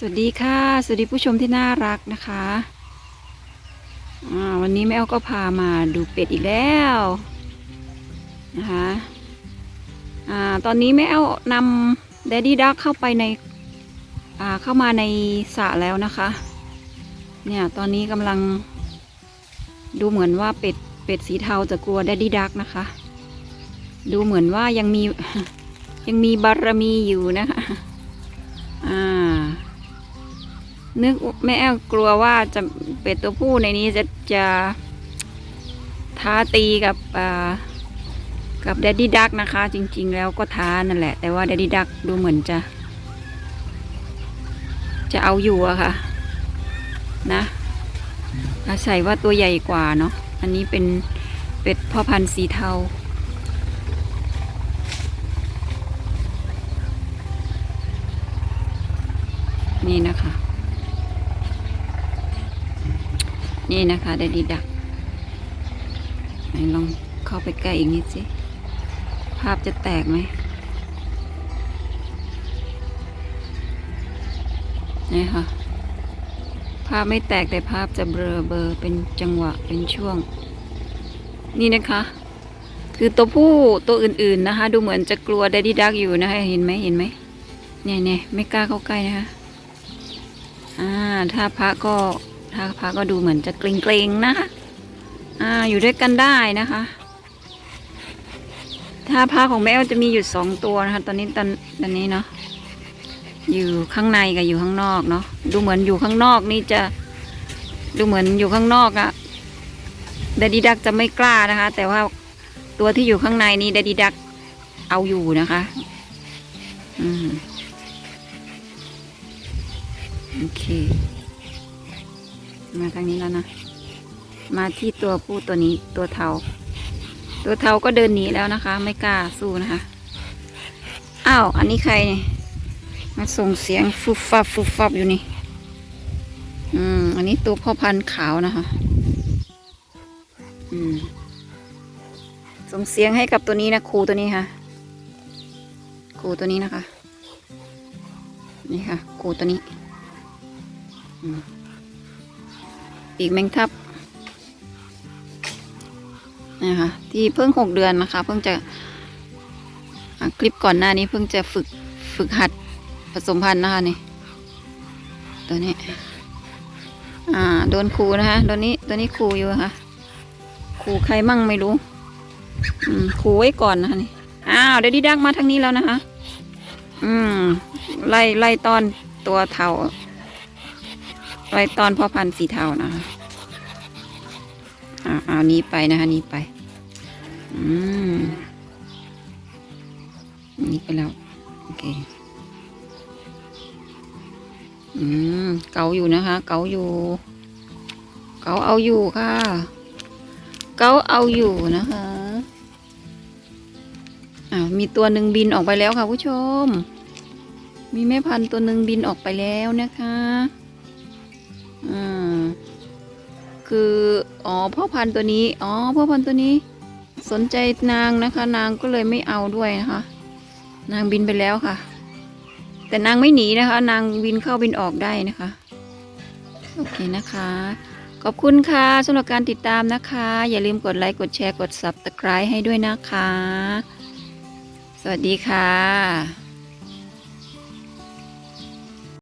สวัสดีค่ะ สวัสดีผู้ชมที่น่ารักนะคะวันนี้แม่แอลก็พามาดูเป็ดอีกแล้วนะคะอตอนนี้แม่แอลนำแดดดี้ดักเข้าไปในเข้ามาในสระแล้วนะคะ เนี่ยตอนนี้กำลังดูเหมือนว่าเป็ดเป็ดสีเทาจะกลัวแดดดี้ดักนะคะ ดูเหมือนว่ายังมียังมีบารมีอยู่นะคะอ่า นึกแม่แอลกลัวว่าจะเป็ดตัวผู้ในนี้จะจะท้าตีกับกับแดดดี้ดักนะคะ จริง ๆ แล้วก็ท้านั่นแหละ แต่ว่าแดดดี้ดักดูเหมือนจะ จะเอาอยู่อะค่ะ นะ อาศัยว่าตัวใหญ่กว่าเนาะอันนี้เป็นเป็ดพ่อพันธุ์สีเทานี่นะคะ นี่นะคะเดดดีดักไหนลองเข้าไปใกล้อีกนิดสิภาพจะแตกไหมนี่ค่ะ ภาพไม่แตกแต่ภาพจะเบลอเบลอเป็นจังหวะเป็นช่วง นี่นะคะ คือตัวผู้ตัวอื่นๆนะคะ ดูเหมือนจะกลัวเดดดี้ดักอยู่นะคะเห็นไหมเห็นไหมเนี่ยเนี่ยไม่กล้าเข้าใกล้นะคะอ่าถ้าพระก็ ถ้าพระก็ดูเหมือนจะเกรงๆนะคะอ่าอยู่ด้วยกันได้นะคะ ถ้าพระของแม่จะมีอยู่สองตัวนะคะตอนนี้ตอนตอนนี้เนาะอยู่ข้างในกับอยู่ข้างนอกเนาะดูเหมือนอยู่ข้างนอกนี่จะดูเหมือนอยู่ข้างนอกอะดดดีดักจะไม่กล้านะคะ แต่ว่าตัวที่อยู่ข้างในนี่ดดดี้ดักเอาอยู่นะคะ อืมโอเค มาทางนี้แล้วนะ มาที่ตัวผู้ตัวนี้ตัวเทา ตัวเทาก็เดินหนีแล้วนะคะ ไม่กล้าสู้นะคะ อ้าว อันนี้ใครเนี่ยมาส่งเสียงฟุบฟับฟุบฟับอยู่นี่ อืม อันนี้ตัวพ่อพันธุ์ขาวนะคะ อืม ส่งเสียงให้กับตัวนี้นะครูตัวนี้ค่ะครูตัวนี้นะคะ นี่ค่ะครูตัวนี้ อืม ปีกแมงทับนะคะที่เพิ่งหกเดือนนะคะ เพิ่งจะคลิปก่อนหน้านี้เพิ่งจะฝึกฝึกหัดผสมพันธุ์นะคะนี่ตัวนี้อ่าโดนครูนะคะตัวนี้ตัวนี้ครูอยู่ค่ะครูใครมั่งไม่รู้อืมครูไว้ก่อนนะคะนี่อ้าวเดดดี้ดักมาทางนี้แล้วนะคะ อืมไล่ไล่ตอนตัวเทา ไว้ตอนพ่อพันธุ์สีเทานะคะอ่าเอานี้ไปนะคะนี้ไป อืมนี้ไปแล้ว โอเค อืม เกาอยู่นะคะ เกาอยู่ เกาเอาอยู่ค่ะ เกาเอาอยู่นะคะอ้าวมีตัวหนึ่งบินออกไปแล้วค่ะผู้ชม มีแม่พันธุ์ตัวหนึ่งบินออกไปแล้วนะคะ อ่าคืออ๋อพ่อพันธุ์ตัวนี้อ๋อพ่อพันธุ์ตัวนี้ สนใจนางนะคะ นางก็เลยไม่เอาด้วยนะคะ นางบินไปแล้วค่ะ แต่นางไม่หนีนะคะ นางบินเข้าบินออกได้นะคะโอเคนะคะ ขอบคุณค่ะสำหรับการติดตามนะคะ อย่าลืมกดไลค์กดแชร์กด subscribe ให้ด้วยนะคะ สวัสดีค่ะ